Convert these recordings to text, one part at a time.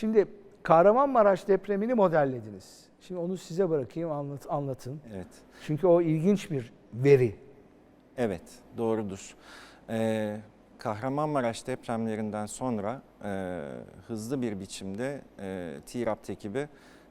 Şimdi Kahramanmaraş depremini modellediniz. Şimdi onu size bırakayım anlat, anlatın. Evet. Çünkü o ilginç bir veri. Evet, doğrudur. Ee, Kahramanmaraş depremlerinden sonra e, hızlı bir biçimde e, TİRAPT ekibi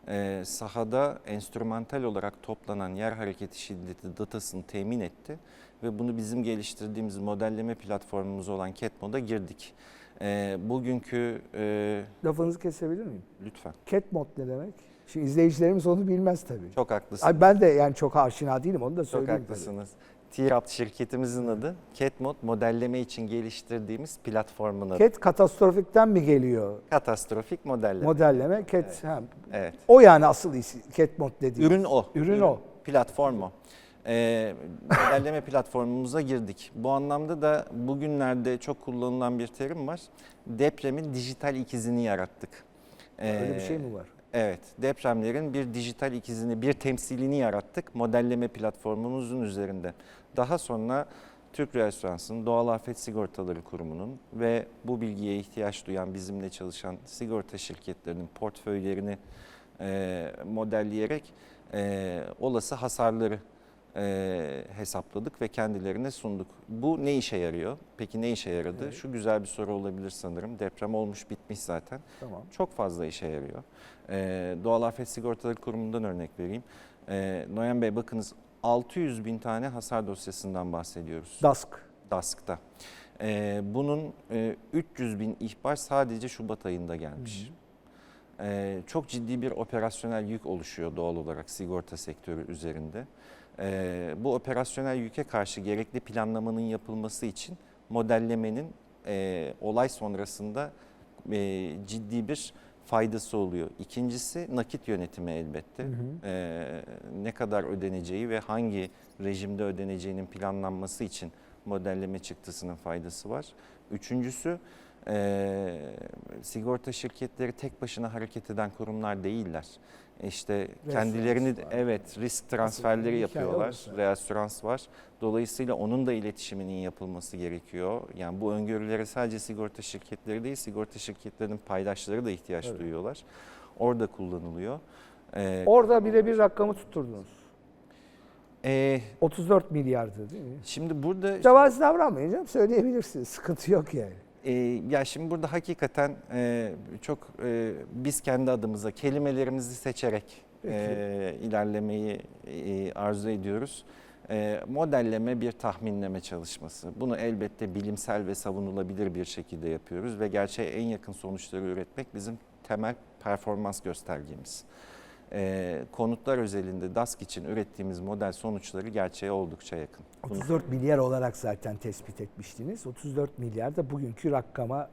e, sahada enstrümantal olarak toplanan yer hareketi şiddeti datasını temin etti ve bunu bizim geliştirdiğimiz modelleme platformumuz olan CATMO'da girdik. E, bugünkü e, Lafınızı kesebilir miyim? lütfen Cat mod ne demek? Şimdi izleyicilerimiz onu bilmez tabii. çok haklısınız. Ay ben de yani çok aşina değilim onu da Çok söyleyeyim. tabii. haklısınız. TİRAPT şirketimizin adı CATMod modelleme için geliştirdiğimiz platformun adı. Cat katastrofikten mi geliyor? Katastrofik modelleme. Modelleme cat. Ha, evet. o yani asıl isi cat mod dediğimiz. Ürün o. Ürün o. Platform o. Ee, modelleme platformumuza girdik. Bu anlamda da bugünlerde çok kullanılan bir terim var. Depremin dijital ikizini yarattık. Öyle bir Ee, şey mi var? Evet, depremlerin bir dijital ikizini, bir temsilini yarattık modelleme platformumuzun üzerinde. Daha sonra Türk Restoransı'nın Doğal Afet Sigortaları Kurumu'nun ve bu bilgiye ihtiyaç duyan bizimle çalışan sigorta şirketlerinin portföylerini e, modelleyerek e, olası hasarları e, hesapladık ve kendilerine sunduk. Bu ne işe yarıyor? Peki ne işe yaradı? Evet. Şu güzel bir soru olabilir sanırım. Deprem olmuş bitmiş zaten Tamam. çok fazla işe yarıyor. Ee, Doğal Afet Sigortaları Kurumu'ndan örnek vereyim. Ee, Noyan Bey bakınız 600 bin tane hasar dosyasından bahsediyoruz DASK. DASK'ta. Ee, bunun e, 300 bin ihbar sadece Şubat ayında gelmiş. Ee, çok ciddi bir operasyonel yük oluşuyor doğal olarak sigorta sektörü üzerinde. Ee, bu operasyonel yüke karşı gerekli planlamanın yapılması için modellemenin e, olay sonrasında e, ciddi bir faydası oluyor. İkincisi nakit yönetimi elbette. Hı hı. Ee, ne kadar ödeneceği ve hangi rejimde ödeneceğinin planlanması için modelleme çıktısının faydası var. Üçüncüsü e, sigorta şirketleri tek başına hareket eden kurumlar değiller. İşte kendilerini var. evet risk transferleri yapıyorlar. Reasürans var. Dolayısıyla onun da iletişiminin yapılması gerekiyor. Yani bu öngörülere sadece sigorta şirketleri değil, sigorta şirketlerinin paydaşları da ihtiyaç Evet. duyuyorlar. Orada kullanılıyor. Ee, Orada birebir rakamı tutturdunuz. e, 34 milyardı değil mi? şimdi burada Mütevazi davranmayın canım söyleyebilirsiniz. Sıkıntı yok yani. E, ya şimdi burada hakikaten e, çok e, biz kendi adımıza kelimelerimizi seçerek e, ilerlemeyi e, arzu ediyoruz. E, modelleme bir tahminleme çalışması. Bunu elbette bilimsel ve savunulabilir bir şekilde yapıyoruz ve gerçeğe en yakın sonuçları üretmek bizim temel performans göstergemiz. E, konutlar özelinde DASK için ürettiğimiz model sonuçları gerçeğe oldukça yakın. Bunu 34 milyar olarak zaten tespit etmiştiniz. 34 milyar da bugünkü rakama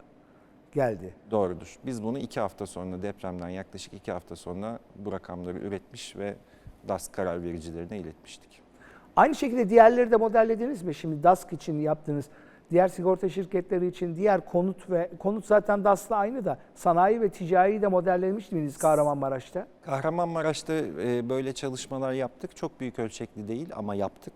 geldi. Doğrudur. Biz bunu iki hafta sonra depremden yaklaşık iki hafta sonra bu rakamları üretmiş ve DAS karar vericilerine iletmiştik. Aynı şekilde diğerleri de modellediniz mi? Şimdi DASK için yaptınız. Diğer sigorta şirketleri için diğer konut ve konut zaten DAS'la aynı da sanayi ve ticari de modellemiş miydiniz Kahramanmaraş'ta? Kahramanmaraş'ta e, böyle çalışmalar yaptık. Çok büyük ölçekli değil ama yaptık.